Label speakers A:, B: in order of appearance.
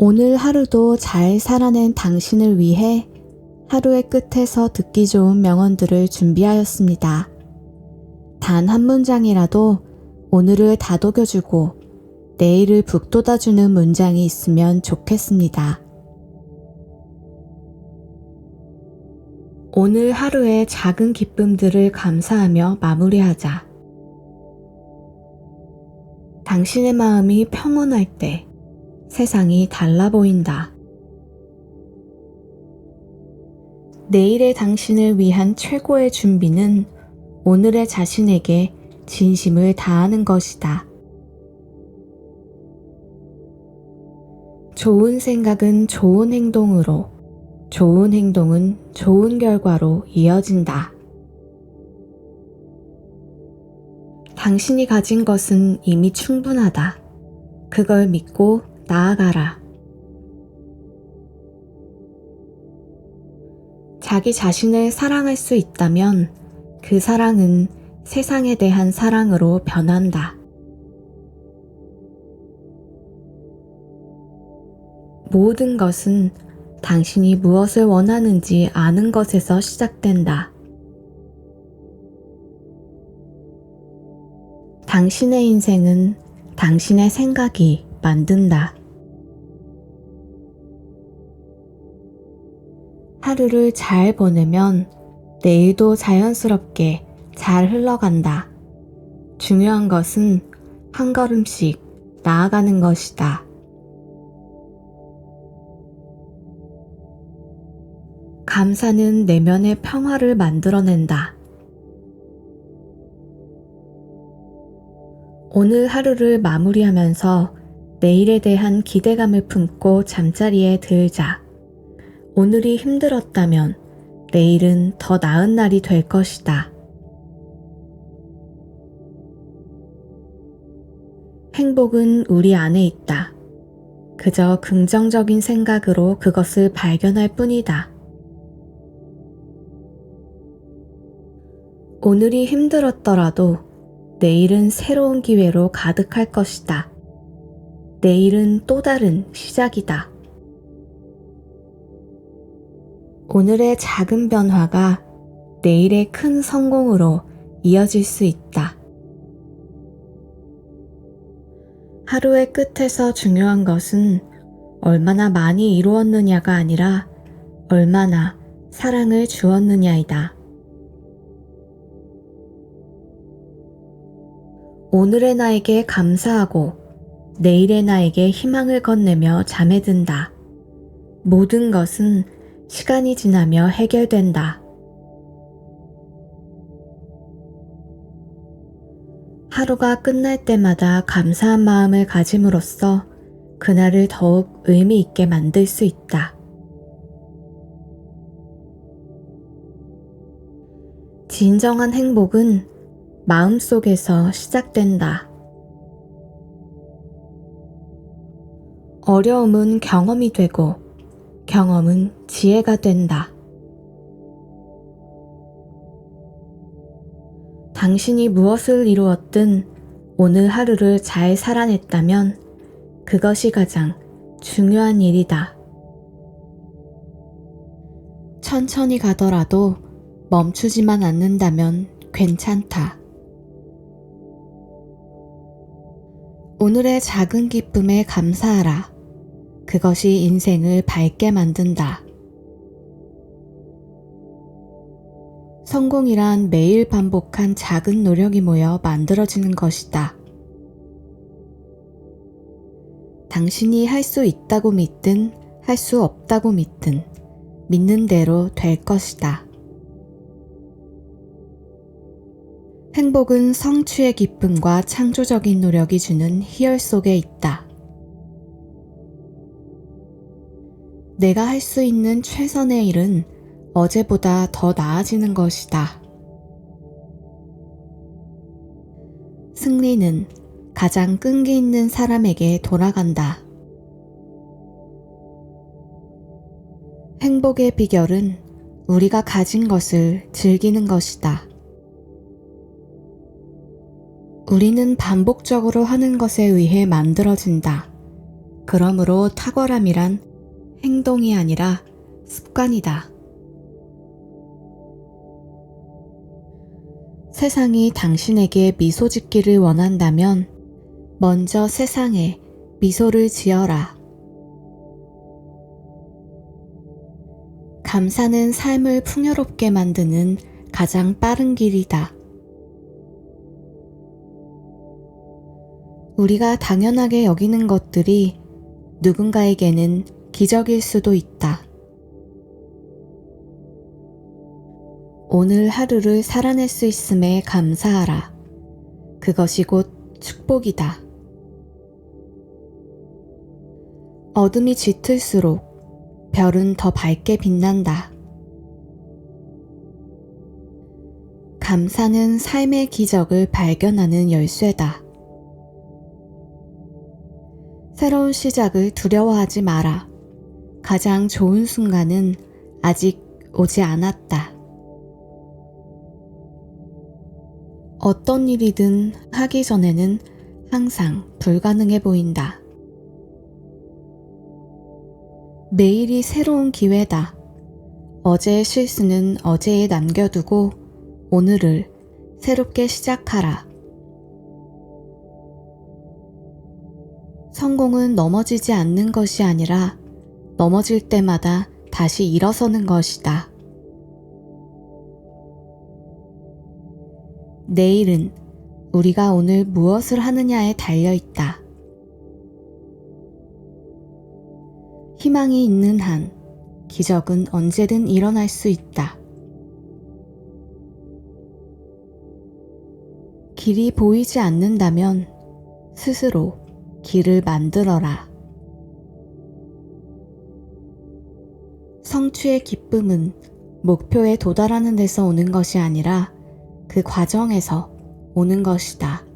A: 오늘 하루도 잘 살아낸 당신을 위해 하루의 끝에서 듣기 좋은 명언들을 준비하였습니다. 단 한 문장이라도 오늘을 다독여주고 내일을 북돋아주는 문장이 있으면 좋겠습니다. 오늘 하루의 작은 기쁨들을 감사하며 마무리하자. 당신의 마음이 평온할 때 세상이 달라 보인다. 내일의 당신을 위한 최고의 준비는 오늘의 자신에게 진심을 다하는 것이다. 좋은 생각은 좋은 행동으로, 좋은 행동은 좋은 결과로 이어진다. 당신이 가진 것은 이미 충분하다. 그걸 믿고 나아가라. 자기 자신을 사랑할 수 있다면 그 사랑은 세상에 대한 사랑으로 변한다. 모든 것은 당신이 무엇을 원하는지 아는 것에서 시작된다. 당신의 인생은 당신의 생각이 만든다. 하루를 잘 보내면 내일도 자연스럽게 잘 흘러간다. 중요한 것은 한 걸음씩 나아가는 것이다. 감사는 내면의 평화를 만들어낸다. 오늘 하루를 마무리하면서 내일에 대한 기대감을 품고 잠자리에 들자. 오늘이 힘들었다면 내일은 더 나은 날이 될 것이다. 행복은 우리 안에 있다. 그저 긍정적인 생각으로 그것을 발견할 뿐이다. 오늘이 힘들었더라도 내일은 새로운 기회로 가득할 것이다. 내일은 또 다른 시작이다. 오늘의 작은 변화가 내일의 큰 성공으로 이어질 수 있다. 하루의 끝에서 중요한 것은 얼마나 많이 이루었느냐가 아니라 얼마나 사랑을 주었느냐이다. 오늘의 나에게 감사하고 내일의 나에게 희망을 건네며 잠에 든다. 모든 것은 시간이 지나며 해결된다. 하루가 끝날 때마다 감사한 마음을 가짐으로써 그날을 더욱 의미 있게 만들 수 있다. 진정한 행복은 마음속에서 시작된다. 어려움은 경험이 되고 경험은 지혜가 된다. 당신이 무엇을 이루었든 오늘 하루를 잘 살아냈다면 그것이 가장 중요한 일이다. 천천히 가더라도 멈추지만 않는다면 괜찮다. 오늘의 작은 기쁨에 감사하라. 그것이 인생을 밝게 만든다. 성공이란 매일 반복한 작은 노력이 모여 만들어지는 것이다. 당신이 할 수 있다고 믿든 할 수 없다고 믿든 믿는 대로 될 것이다. 행복은 성취의 기쁨과 창조적인 노력이 주는 희열 속에 있다. 내가 할 수 있는 최선의 일은 어제보다 더 나아지는 것이다. 승리는 가장 끈기 있는 사람에게 돌아간다. 행복의 비결은 우리가 가진 것을 즐기는 것이다. 우리는 반복적으로 하는 것에 의해 만들어진다. 그러므로 탁월함이란 행동이 아니라 습관이다. 세상이 당신에게 미소 짓기를 원한다면 먼저 세상에 미소를 지어라. 감사는 삶을 풍요롭게 만드는 가장 빠른 길이다. 우리가 당연하게 여기는 것들이 누군가에게는 기적일 수도 있다. 오늘 하루를 살아낼 수 있음에 감사하라. 그것이 곧 축복이다. 어둠이 짙을수록 별은 더 밝게 빛난다. 감사는 삶의 기적을 발견하는 열쇠다. 새로운 시작을 두려워하지 마라. 가장 좋은 순간은 아직 오지 않았다. 어떤 일이든 하기 전에는 항상 불가능해 보인다. 매일이 새로운 기회다. 어제의 실수는 어제에 남겨두고 오늘을 새롭게 시작하라. 성공은 넘어지지 않는 것이 아니라 넘어질 때마다 다시 일어서는 것이다. 내일은 우리가 오늘 무엇을 하느냐에 달려 있다. 희망이 있는 한 기적은 언제든 일어날 수 있다. 길이 보이지 않는다면 스스로 길을 만들어라. 성취의 기쁨은 목표에 도달하는 데서 오는 것이 아니라 그 과정에서 오는 것이다.